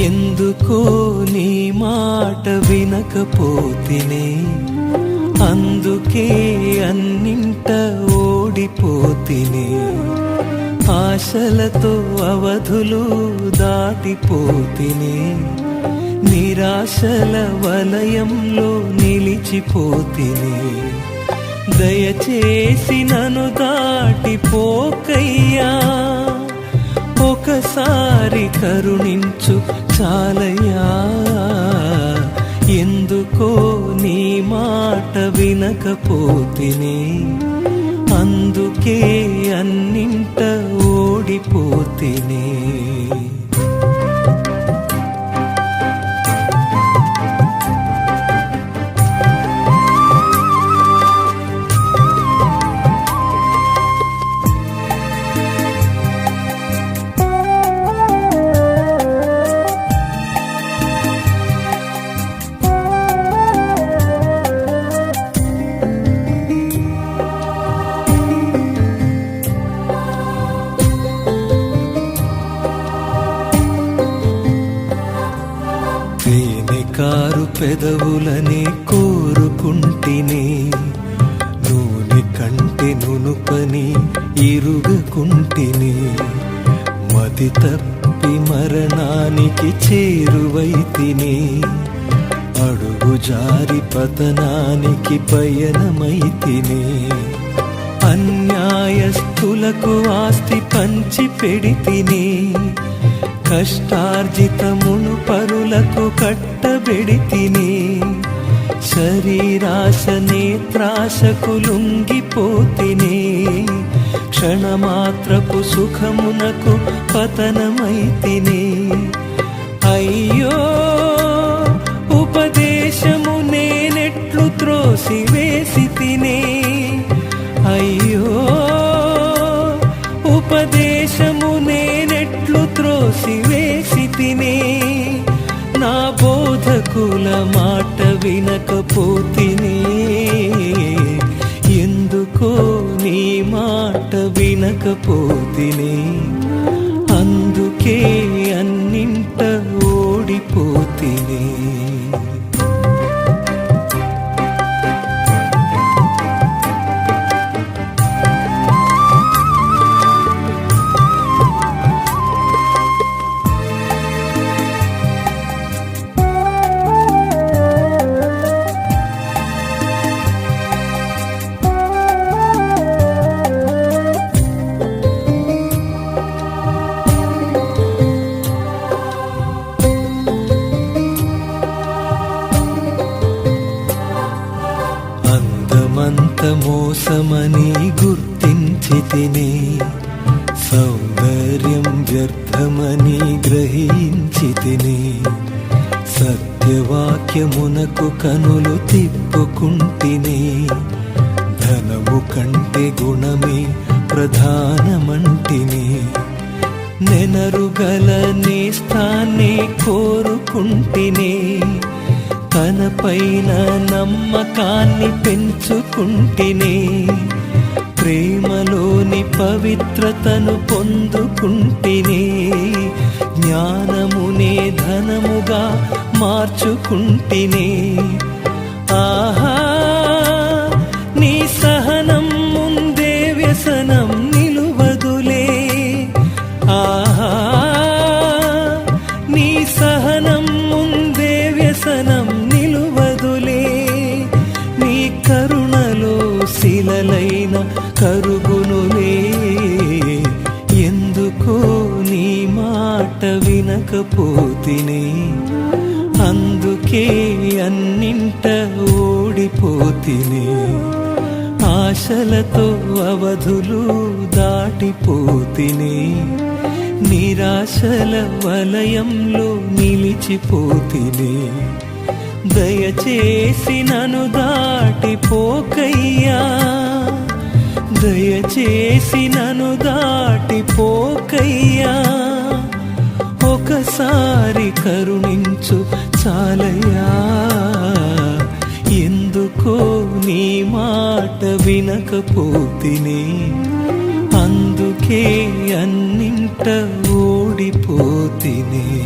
ఎందుకో నీ మాట వినకపోతినే అందుకే అన్నింట ఓడిపోతినే ఆశలతో అవధులు దాటిపోతినే నిరాశల వలయంలో నిలిచిపోతినే దయచేసి నను దాటిపోకయ్యా. ఒకసారి కరుణించు చాలయ్యా. ఎందుకో నీ మాట వినకపోతినే అందుకే అన్నింట ఓడిపోతినే. తేనె పెదవులని కోరుకుంటినే నూనె కంటి నునుపని ఇరుగుకుంటినే మతి తప్పి మరణానికి చేరువైతినే అడుగు జారి పతనానికి పయనమైతినే. అన్యాయస్థులకు ఆస్తి పంచి పెడితినే కష్టార్జితమును పరులకు కట్టబెడితినే. శరీరాశ నేత్రాశకు లొంగిపోతినే. క్షణమాత్రపు సుఖమునకు పతనమైతినే. అయ్యో ఉపదేశము నేనెట్లు త్రోసి వేసి తినే తినే నా బోధకుల మాట వినకపోతినే. ఎందుకో నీ మాట వినకపోతినే. తినే సౌందర్యం వ్యర్థమని గ్రహించి తినే సత్యవాక్యమునకు కనులు తిప్పుకుంటినే ధనము కంటే గుణమే ప్రధానమంటిని నెనరుగల నేస్తాన్ని కోరుకుంటినే తనపైన నమ్మకాన్ని పెంచుకుంటినే ప్రేమలోని పవిత్రతను పొందుకుంటేనే జ్ఞానమునే ధనముగా మార్చుకుంటేనే. ఆహా ఎందుకు నీ మాట వినకపోతినే. అందుకే అన్నింట ఓడిపోతినే. ఆశలతో అవధులు దాటిపోతినే. నిరాశల వలయంలో నిలిచిపోతినే. దయచేసి నన్ను దాటిపోకయ్యా. దయచేసి నను దాటిపోకయ్యా. ఒకసారి కరుణించు చాలయ్యా. ఎందుకో నీ మాట వినకపోతినే అందుకే అన్నింట ఓడిపోతినే.